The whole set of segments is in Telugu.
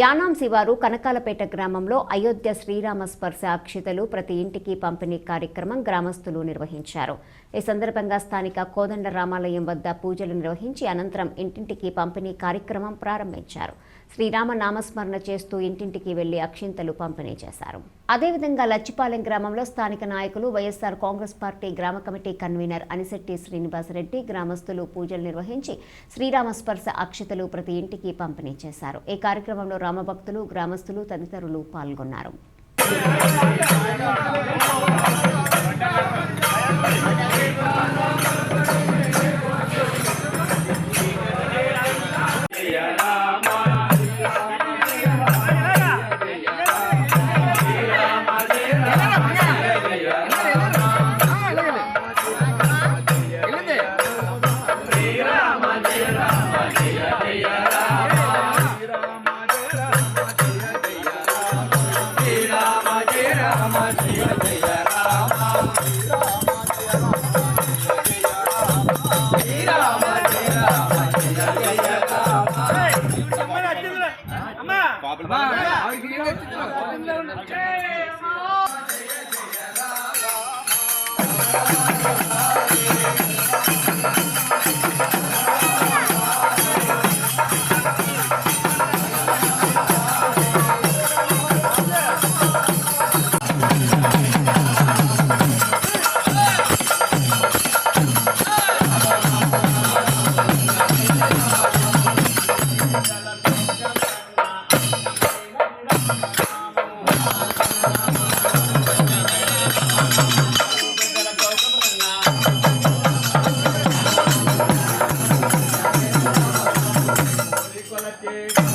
యానాం శివారు కనకాలపేట గ్రామంలో అయోధ్య శ్రీరామ స్పర్శ అక్షితలు ప్రతి ఇంటికి పంపిణీ కార్యక్రమం గ్రామస్తులు నిర్వహించారు. ఈ సందర్భంగా స్థానిక కోదండ రామాలయం వద్ద పూజలు నిర్వహించి అనంతరం ఇంటింటికి పంపిణీ కార్యక్రమం ప్రారంభించారు. శ్రీరామ నామస్మరణ చేస్తూ ఇంటింటికి వెళ్ళి అక్షింతలు పంపిణీ చేశారు. అదేవిధంగా లచ్చిపాలెం గ్రామంలో స్థానిక నాయకులు వైఎస్ఆర్ కాంగ్రెస్ పార్టీ గ్రామ కమిటీ కన్వీనర్ అనిశెట్టి శ్రీనివాసరెడ్డి గ్రామస్తులు పూజలు నిర్వహించి శ్రీరామ స్పర్శ అక్షతలు ప్రతి ఇంటికి పంపిణీ చేశారు. ఈ కార్యక్రమంలో రామభక్తులు గ్రామస్తులు తదితరులు పాల్గొన్నారు. లోపల Saturday.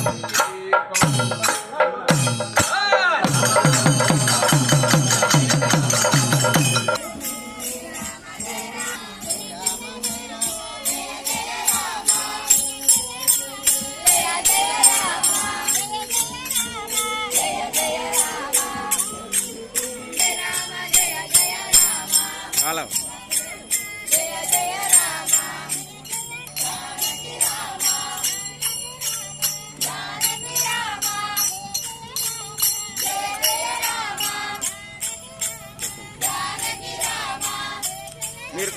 మీరు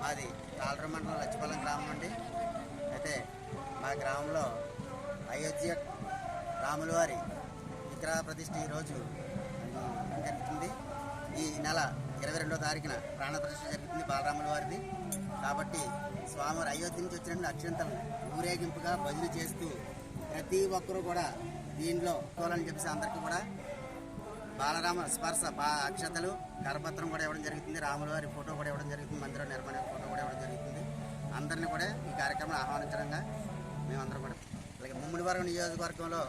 మాది తాళర మండలం లచ్చిపాలెం గ్రామం అండి. అయితే మా గ్రామంలో అయోధ్య రాముల వారి విగ్రహ ప్రతిష్ఠ ఈరోజు జరుగుతుంది. ఈ నెల ఇరవై రెండో తారీఖున ప్రాణ ప్రతిష్ఠ జరుగుతుంది బాలరాముల వారిది. కాబట్టి స్వామివారు అయోధ్య నుంచి వచ్చినప్పుడు అత్యంతం ఊరేగింపుగా భజన చేస్తూ ప్రతి ఒక్కరూ కూడా దీనిలో తోలని చెప్పేసి అందరికీ కూడా బాలరామ స్పర్శ బా అక్షతలు కరపత్రం కూడా ఇవ్వడం జరుగుతుంది. రాముల వారి ఫోటో కూడా ఇవ్వడం జరుగుతుంది. మందిరం నిర్మాణ ఫోటో కూడా ఇవ్వడం జరుగుతుంది. అందరినీ కూడా ఈ కార్యక్రమం ఆహ్వానించడంగా మేమందరం కూడా. అలాగే ముమ్మిడివరం నియోజకవర్గంలో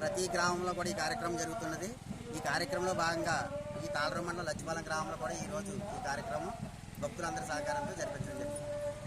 ప్రతి గ్రామంలో కూడా ఈ కార్యక్రమం జరుగుతున్నది. ఈ కార్యక్రమంలో భాగంగా ఈ తాళరు మండలం లచ్చిపాలెం గ్రామంలో కూడా ఈరోజు ఈ కార్యక్రమం భక్తులందరి సహకారంతో జరిపించడం జరిగింది